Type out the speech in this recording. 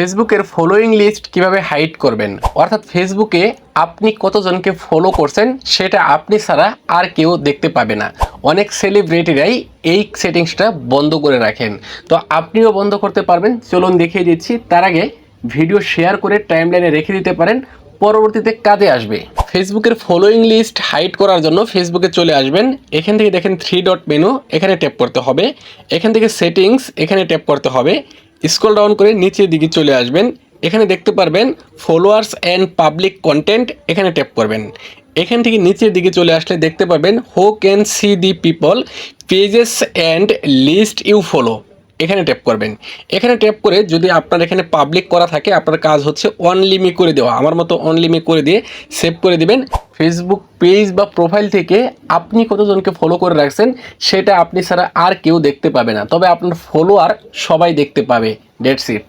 ফেসবুকের following list কীভাবে hide করবেন? অর্থাৎ ফেসবুকে আপনি কতজনকে ফলো করছেন, সেটা আপনি ছাড়া আর কেউ দেখতে পাবে না। অনেক সেলিব্রিটিরাই এই সেটিংসটা বন্ধ করে রাখেন। তো আপনিও বন্ধ করতে পারবেন। চলুন দেখিয়ে দিচ্ছি। তার আগে ভিডিও শেয়ার করে টাইমলাইনে রেখে দিতে পারেন। পরবর্তীতে কাজে আসবে। ফেসবুকের ফলোয়িং লিস্ট হাইড করার জন্য ফেসবুকে চলে আসবেন। এখান থেকে দেখেন থ্রি ডট মেনু এখানে ট্যাপ করতে হবে। এখান থেকে সেটিংস এখানে ট্যাপ করতে হবে। স্ক্রল ডাউন করে নিচের দিকে চলে আসবেন। এখানে দেখতে পারবেন ফলোয়ার্স অ্যান্ড পাবলিক কন্টেন্ট এখানে ট্যাপ করবেন। এখান থেকে নিচের দিকে চলে আসলে দেখতে পাবেন who can see the people pages and list you follow এখানে ট্যাপ করবেন। এখানে ট্যাপ করে যদি আপনার এখানে পাবলিক করা থাকে, আপনার কাজ হচ্ছে অনলিমি করে দেওয়া। আমার মতো অনলিমি করে দিয়ে সেভ করে দিবেন। ফেসবুক পেজ বা প্রোফাইল থেকে আপনি কতজনকে ফলো করে রাখছেন, সেটা আপনি ছাড়া আর কেউ দেখতে পাবে না। তবে আপনার ফলোয়ার সবাই দেখতে পাবে। ডেটস ইট